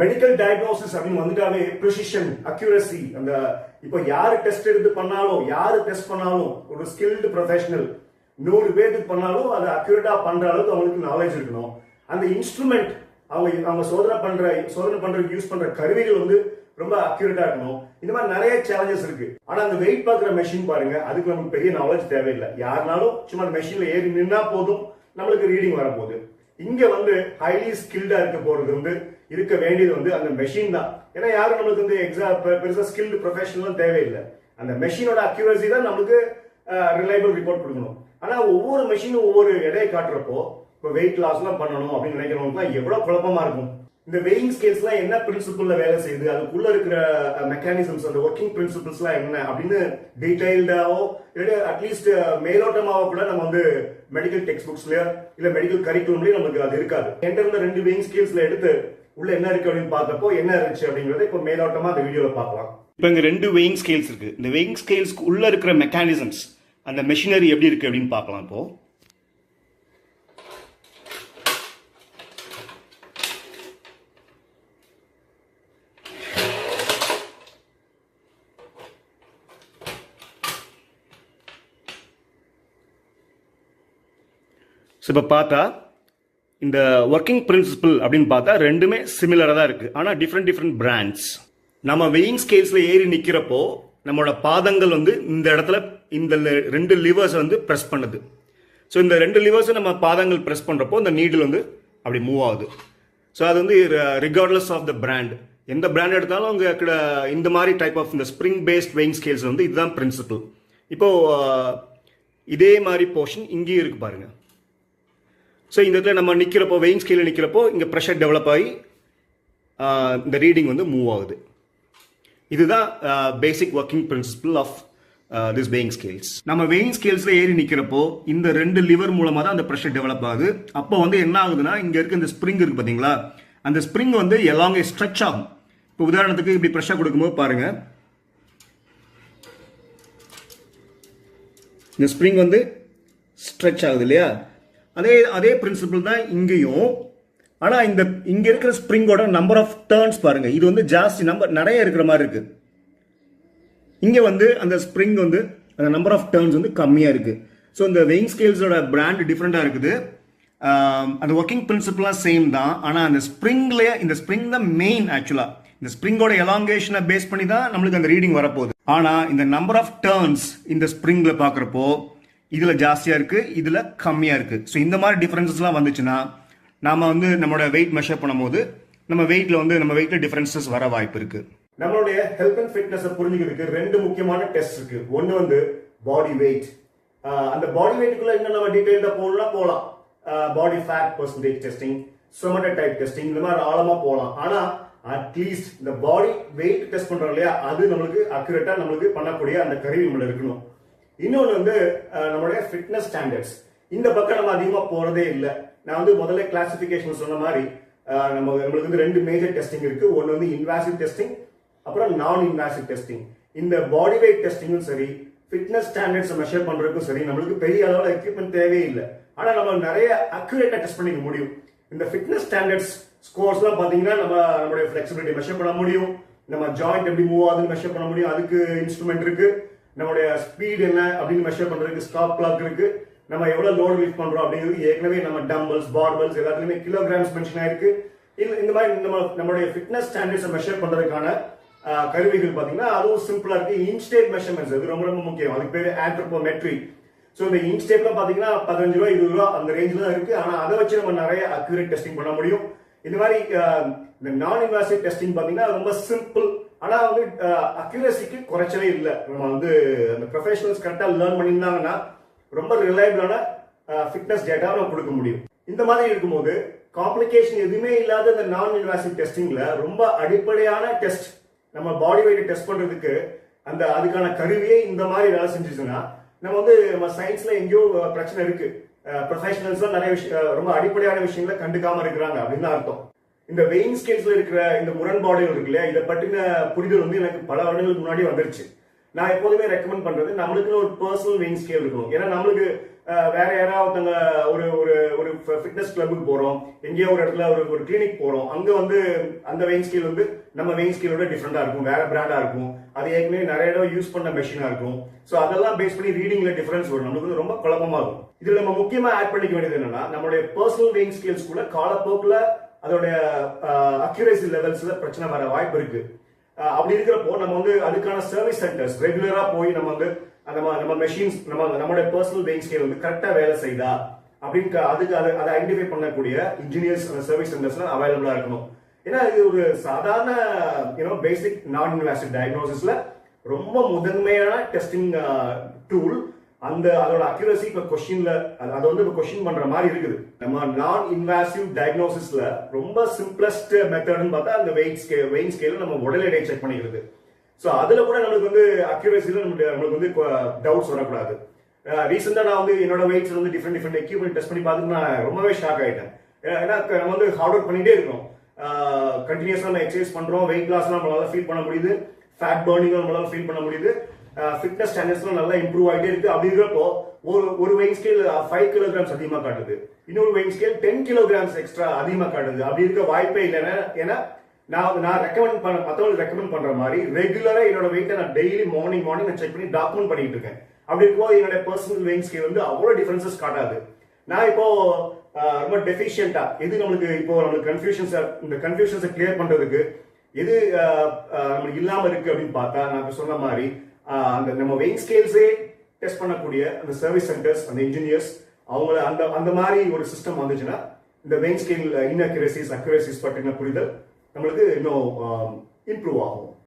Medical diagnosis அப்படின்னு வந்துட்டாவே precision accuracy அந்த இப்போ யாரு டெஸ்ட் எடுத்து பண்ணாலும் யாரு டெஸ்ட் பண்ணாலும் ஒரு ஸ்கில்டு ப்ரொஃபஷனல் நூறு பேருக்கு பண்ணாலும் அதை அக்யூரேட்டா பண்ற அளவுக்கு அவங்களுக்கு நாலேஜ் இருக்கணும். அந்த இன்ஸ்ட்ருமெண்ட் அவங்க அவங்க சோதனை பண்ற சோதனை பண்றதுக்கு யூஸ் பண்ற கருவிகள் வந்து ரொம்ப அக்யூரேட்டா இருக்கணும். இந்த மாதிரி நிறைய சேலஞ்சஸ் இருக்கு. ஆனா அந்த வெயிட் பார்க்குற மெஷின் பாருங்க அதுக்கு நமக்கு பெரிய நாலேஜ் தேவையில்லை. யாருனாலும் சும்மா அந்த மெஷின்ல ஏறி நின்னா போதும் நம்மளுக்கு ரீடிங் வரப்போகுது. இங்க வந்து ஹைலி ஸ்கில்டா இருக்க போறது வந்து இருக்க வேண்டியது வந்து அந்த மெஷின் தான். ஏன்னா யாரும் நம்மளுக்கு வந்து எக்ஸா பெருசா ஸ்கில்டு ப்ரொஃபஷனல் தேவையில்லை. அந்த மெஷினோட அக்யூரசி தான் நம்மளுக்கு ரிலையபிள் ரிப்போர்ட் கொடுக்கணும். ஆனா ஒவ்வொரு மெஷினும் ஒவ்வொரு எடையை காட்டுறப்போ இப்போ வெயிட் லாஸ்லாம் பண்ணணும் அப்படின்னு நினைக்கிறவங்களுக்குலாம் எவ்வளவு குழப்பமா இருக்கும். இந்த வெயிங் ஸ்கேல்ஸ்லாம் என்ன பிரின்சிபிள்ல வேலை செய்யுது? அதுக்குள்ள இருக்கிற uh, மெக்கானிசம்ஸ் அந்த ஒர்க்கிங் பிரின்சிபல்ஸ்லாம் என்ன? அப்படின்னு டீடைல்டாவோ இல்லை அட்லீஸ்ட் மேலோட்டமாவோ கூட நம்ம வந்து மெடிக்கல் டெக்ஸ்ட் புக்ஸ்லயோ இல்லை மெடிக்கல் கரிக்குலம்லயும் நமக்கு அது இருக்காது. என்கிட்ட இருந்த ரெண்டு வெயிங் ஸ்கேல்ஸ்ல எடுத்து உள்ள என்ன இருக்கு அப்படின்னு பார்த்தப்போ என்ன இருந்துச்சு அப்படிங்கறத இப்போ மேலோட்டமா அந்த வீடியோல பார்க்கலாம். இப்போ இங்கே ரெண்டு வெயிங் ஸ்கேல்ஸ் இருக்கு. இந்த வெயிங் ஸ்கேல்ஸ்க்கு உள்ள இருக்கிற மெக்கானிசம்ஸ் அந்த மெஷினரி எப்படி இருக்கு அப்படின்னு பார்க்கலாம் இப்போ. ஸோ இப்போ பார்த்தா இந்த ஒர்க்கிங் பிரின்சிபல் அப்படின்னு பார்த்தா ரெண்டுமே சிமிலராக தான் இருக்குது ஆனால் டிஃப்ரெண்ட் டிஃப்ரெண்ட் பிராண்ட்ஸ் நம்ம வெயிங் ஸ்கேல்ஸில் ஏறி நிற்கிறப்போ நம்மளோட பாதங்கள் வந்து இந்த இடத்துல இந்த ரெண்டு லிவர்ஸ் வந்து ப்ரெஸ் பண்ணுது. ஸோ இந்த ரெண்டு லிவர்ஸை நம்ம பாதங்கள் ப்ரெஸ் பண்ணுறப்போ இந்த நீடில் வந்து அப்படி மூவ் ஆகுது. ஸோ அது வந்து ரிகார்ட்லெஸ் ஆஃப் த பிராண்ட் எந்த பிராண்ட் எடுத்தாலும் அங்கே இருக்கிற இந்த மாதிரி டைப் ஆஃப் இந்த ஸ்ப்ரிங் பேஸ்ட் வெயிங் ஸ்கேல்ஸ் வந்து இதுதான் பிரின்சிபல் இப்போது இதே மாதிரி போர்ஷன் இங்கேயும் இருக்கு பாருங்கள் ஸோ இந்த இடத்துல நம்ம நிற்கிறப்போ வெயிங் ஸ்கேலில் நிற்கிறப்போ இங்கே ப்ரெஷர் டெவலப் ஆகி இந்த ரீடிங் வந்து மூவ் ஆகுது. இதுதான் basic working principle of this weighing scales நம்ம வெயிங் ஸ்கேல்ஸில் ஏறி நிற்கிறப்போ இந்த ரெண்டு லிவர் மூலமாக தான் அந்த ப்ரெஷர் டெவலப் ஆகுது. அப்போ வந்து என்ன ஆகுதுன்னா இங்கே இருக்க இந்த ஸ்ப்ரிங் இருக்குது பார்த்தீங்களா அந்த ஸ்ப்ரிங் வந்து எலாங்கே ஸ்ட்ரெச் ஆகும். இப்போ உதாரணத்துக்கு இப்படி ப்ரெஷர் கொடுக்கும்போது பாருங்கள் இந்த ஸ்ப்ரிங் வந்து ஸ்ட்ரெச் ஆகுது இல்லையா? அதே அதே பிரின்சிபிள் தான் இங்கேயும். ஆனால் இந்த இங்கே இருக்கிற ஸ்ப்ரிங்கோட நம்பர் ஆஃப் டேர்ன்ஸ் பாருங்கள் இது வந்து ஜாஸ்தி நம்பர் நிறைய இருக்கிற மாதிரி இருக்குது இங்கே வந்து அந்த ஸ்ப்ரிங் வந்து அந்த நம்பர் ஆஃப் டேர்ன்ஸ் வந்து கம்மியாக இருக்குது ஸோ இந்த வெயிங் ஸ்கேல்ஸோட பிராண்ட் டிஃப்ரெண்ட்டாக இருக்குது. அந்த ஒர்க்கிங் பிரின்சிபலாக சேம் தான். ஆனால் அந்த ஸ்ப்ரிங்லேயே இந்த ஸ்ப்ரிங் தான் மெயின் ஆக்சுவலாக இந்த ஸ்ப்ரிங்கோட எலாங்கேஷனை பேஸ் பண்ணி தான் நம்மளுக்கு அந்த ரீடிங் வரப்போகுது. ஆனால் இந்த நம்பர் ஆஃப் டேர்ன்ஸ் இந்த ஸ்ப்ரிங்கில் பார்க்குறப்போ இதில் ஜாஸ்தியாக இருக்குது இதில் கம்மியாக இருக்குது ஸோ இந்த மாதிரி டிஃப்ரென்சஸ்லாம் வந்துச்சுன்னா நாம் வந்து நம்மளோட வெயிட் மெஷர் பண்ணும்போது நம்ம வெயிட்டில் வந்து நம்ம வெயிட்டில் டிஃப்ரென்சஸ் வர வாய்ப்பு இருக்குது நம்மளுடைய ஹெல்த் அண்ட் ஃபிட்னஸ் புரிஞ்சுக்கிறதுக்கு ரெண்டு முக்கியமான டெஸ்ட் இருக்கு. ஒன்னு வந்து பாடி வெயிட் அந்த பாடி வெயிட்டுக்குள்ள இன்னும் நம்ம டீடைல்டா போகலாம். போகலாம் body fat percentage testing somatotype testing இந்த மாதிரி ஆழமா போகலாம். ஆனா அட்லீஸ்ட் இந்த பாடி வெயிட் டெஸ்ட் பண்றோம் இல்லையா அது நம்மளுக்கு அக்யூரேட்டா நம்மளுக்கு பண்ணக்கூடிய அந்த கருவி நம்மள இருக்கணும். இன்னொன்று வந்து நம்மளுடைய ஃபிட்னஸ் ஸ்டாண்டர்ட்ஸ் இந்த பக்கம் நம்ம அதிகமாக போகிறதே இல்லை. நான் வந்து முதல்ல கிளாசிஃபிகேஷன் சொன்ன மாதிரி நம்ம நம்மளுக்கு வந்து ரெண்டு மேஜர் டெஸ்டிங் இருக்குது ஒன்று வந்து இன்வாசிவ் டெஸ்டிங் அப்புறம் நான் இன்வாசிவ் டெஸ்டிங் இந்த பாடி வெயிட் டெஸ்டிங்கும் சரி ஃபிட்னஸ் ஸ்டாண்டர்ட்ஸ் மெஷர் பண்ணுறதுக்கும் சரி நம்மளுக்கு பெரிய அளவில் எக்யூப்மெண்ட் தேவையில்லை ஆனால் நம்ம நிறைய அக்யூரேட்டாக டெஸ்ட் பண்ணிக்க முடியும். இந்த ஃபிட்னஸ் ஸ்டாண்டர்ட்ஸ் ஸ்கோர்ஸ்லாம் பார்த்தீங்கன்னா நம்ம நம்மளுடைய ஃப்ளெக்சிபிலிட்டி மெஷர் பண்ண முடியும். நம்ம ஜாயிண்ட் எப்படி மூவ் ஆகுதுன்னு மெஷர் பண்ண முடியும். அதுக்கு இன்ஸ்ட்ருமெண்ட் இருக்குது நம்மளுடைய ஸ்பீட் என்ன அப்படின்னு மெஷர் பண்றதுக்கு ஸ்டாப் கிளாக் இருக்கு. நம்ம எவ்வளவு லோடு லிஃப்ட் பண்றோம் அப்படிங்கிறது ஏற்கனவே நம்ம டம்பிள்ஸ் பார்பல்ஸ் எல்லாத்துலயுமே கிலோகிராம்ஸ் மென்ஷன் ஆயிருக்கு. இந்த மாதிரி நம்ம நம்மளுடைய ஃபிட்னஸ் ஸ்டாண்டர்ட்ஸ் மெஷர் பண்றதுக்கான கருவிகள் பாத்தீங்கன்னா அதுவும் சிம்பிளா இருக்கு. இன்ஸ்டேட் மெஷர்மெண்ட்ஸ் அது ரொம்ப ரொம்ப முக்கியம். அதுக்கு பேர் ஆண்ட்ரோபோமெட்ரி ஸோ இந்த இன்ஸ்டேப்ல பாத்தீங்கன்னா பதினஞ்சு ரூபா இருபது ரூபா அந்த ரேஞ்சில் தான் இருக்கு. ஆனா அதை வச்சு நம்ம நிறைய அக்யூரேட் டெஸ்டிங் பண்ண முடியும். இந்த மாதிரி இந்த நான் இன்வாசிவ் டெஸ்டிங் பார்த்தீங்கன்னா ரொம்ப சிம்பிள் ஆனா வந்து அக்யூரசிக்கு குறைச்சலே இல்லை. நம்ம வந்து அந்த ப்ரொஃபஷனல்ஸ் கரெக்டாக லேர்ன் பண்ணியிருந்தாங்கன்னா ரொம்ப ரிலையபிளான ஃபிட்னஸ் டேட்டா நம்ம கொடுக்க முடியும். இந்த மாதிரி இருக்கும்போது காம்ப்ளிகேஷன் எதுவுமே இல்லாத இந்த நான் இன்வாசிவ் டெஸ்டிங்ல ரொம்ப அடிப்படையான டெஸ்ட் நம்ம பாடி வெயிட் டெஸ்ட் பண்றதுக்கு அந்த அதுக்கான கருவியே இந்த மாதிரி வேலை செஞ்சுச்சுன்னா நம்ம வந்து நம்ம சயின்ஸ்ல எங்கேயோ பிரச்சனை இருக்கு. ப்ரொஃபஷனல்ஸ் நிறைய விஷயம் ரொம்ப அடிப்படையான விஷயங்களை கண்டுக்காம இருக்கிறாங்க அப்படின்னு தான் அர்த்தம். இந்த வெயின் ஸ்கேல்ஸ்ல இருக்கிற இந்த முரண்பாடுகள் இருக்கு இல்லையா இதை பற்றின புரிதல் வந்து எனக்கு பல வருடங்களுக்கு முன்னாடி வந்துருச்சு. நான் எப்போதுமே ரெக்கமெண்ட் பண்றது நம்மளுக்குன்னு ஒரு பர்சனல் வெயின் ஸ்கேல் இருக்கணும். ஏன்னா நம்மளுக்கு வேற யாராவது ஒருத்தங்க ஒரு ஒரு ஒரு ஃபிட்னஸ் கிளப்புக்கு போகிறோம் எங்கேயோ ஒரு இடத்துல ஒரு ஒரு கிளினிக் போகிறோம் அங்கே வந்து அந்த வெயின் ஸ்கீல் வந்து நம்ம வெயின் ஸ்கீலோட டிஃப்ரெண்டாக இருக்கும். வேற பிராண்டாக இருக்கும். அது ஏற்கனவே நிறைய இடம் யூஸ் பண்ண மெஷினாக இருக்கும். ஸோ அதெல்லாம் பேஸ் பண்ணி ரீடிங்ல டிஃபரன்ஸ் வரும். நம்மளுக்கு வந்து ரொம்ப குழப்பமாக இருக்கும். இதில் நம்ம முக்கியமாக ஆட் பண்ணிக்க வேண்டியது என்னன்னா நம்மளுடைய பர்சனல் வெயின் கூட காலப்போக்கில் அதோடைய அக்யூரேசி லெவல்ஸில் பிரச்சனை வர வாய்ப்பு இருக்குது அப்படி இருக்கிறப்போ நம்ம வந்து அதுக்கான சர்வீஸ் சென்டர்ஸ் ரெகுலராக போய் நம்ம வந்து நம்ம நம்ம மெஷின்ஸ் நம்ம நம்மளுடைய பர்சனல் வெயின் ஸ்கேல் வந்து கரெக்டா வேலை செய்தா அப்படின்னு அதுக்கு அதை அதை ஐடென்டிஃபை பண்ணக்கூடிய இன்ஜினியர்ஸ் அந்த சர்வீஸ் சென்டர்ஸ்லாம் அவைலபிளா இருக்கணும். ஏன்னா இது ஒரு சாதாரண யூனோ பேசிக் நான் இன்வாசிவ் டயக்னோசிஸ்ல ரொம்ப முதன்மையான டெஸ்டிங் டூல் அந்த அதோட அக்யூரசி இப்போ கொஸ்டின்ல அதை வந்து இப்போ கொஸ்டின் பண்ற மாதிரி இருக்குது. நம்ம நான் இன்வாசிவ் டயக்னோசிஸ்ல ரொம்ப சிம்பிளஸ்ட் மெத்தட்னு பார்த்தா அந்த வெயிட் ஸ்கே வெயின் ஸ்கேல நம்ம உடல் எடை செக் பண்ணிக்கிறது. ஸோ அதில் கூட நம்மளுக்கு வந்து அக்யூரஸியில் நம்மளுக்கு நம்மளுக்கு வந்து டவுட்ஸ் வரக்கூடாது. ரீசெண்டாக நான் வந்து என்னோட வெயிட்ஸ் வந்து டிஃப்ரெண்ட் டிஃப்ரெண்ட் எக்யூப்மெண்ட் டெஸ்ட் பண்ணி பார்த்துட்டு நான் ரொம்பவே ஷாக் ஆகிட்டேன் ஏன்னா நம்ம வந்து ஹார்ட் ஒர்க் பண்ணிகிட்டே இருக்கோம். கண்டினியூஸாக நம்ம எக்ஸசைஸ் பண்ணுறோம் வெயிட் லாஸ்லாம் நம்மளால ஃபீல் பண்ண முடியுது. ஃபேட் பர்னிங்கும் நம்மளால ஃபீல் பண்ண முடியுது. ஃபிட்னஸ் ஸ்டாண்டர்ட்ஸ்லாம் நல்லா இம்ப்ரூவ் ஆகிட்டே இருக்குது அப்படி இருக்கிறப்போ ஒரு ஒரு வெயின் ஸ்கேல் ஃபைவ் கிலோகிராம்ஸ் அதிகமாக காட்டுது. இன்னொரு weighing scale ten kilograms extra அதிகமாக காட்டுது. அப்படி இருக்க வாய்ப்பே இல்லைன்னா ஏன்னா நான் நான் ரெக்கமெண்ட் பண்ண மற்றவங்களுக்கு ரெக்கமெண்ட் பண்ற மாதிரி ரெகுலரா என்னோட வெயிட்டை நான் டெய்லி மார்னிங் மார்னிங் நான் செக் பண்ணி டாக்குமெண்ட் பண்ணிட்டு இருக்கேன். அப்படி இருக்கும்போது என்னோட பர்சனல் வெயின் ஸ்கேல் வந்து அவ்வளோ டிஃபரன்சஸ் காட்டாது. நான் இப்போ ரொம்ப டெஃபிஷியண்டா எது நம்மளுக்கு இப்போ நம்மளுக்கு கன்ஃபியூஷன்ஸ் இந்த கன்ஃபியூஷன்ஸை கிளியர் பண்றதுக்கு எது நம்மளுக்கு இல்லாம இருக்கு அப்படின்னு பார்த்தா நான் சொன்ன மாதிரி அந்த நம்ம வெயின் ஸ்கேல்ஸே டெஸ்ட் பண்ணக்கூடிய அந்த சர்வீஸ் சென்டர்ஸ் அந்த இன்ஜினியர்ஸ் அவங்கள அந்த அந்த மாதிரி ஒரு சிஸ்டம் வந்துச்சுன்னா இந்த வெயின் ஸ்கேல் இன்அக்யூரசிஸ் அக்யூரசிஸ் பற்றின புரிதல் நம்மளுக்கு இன்னும் இம்ப்ரூவ் ஆகும்.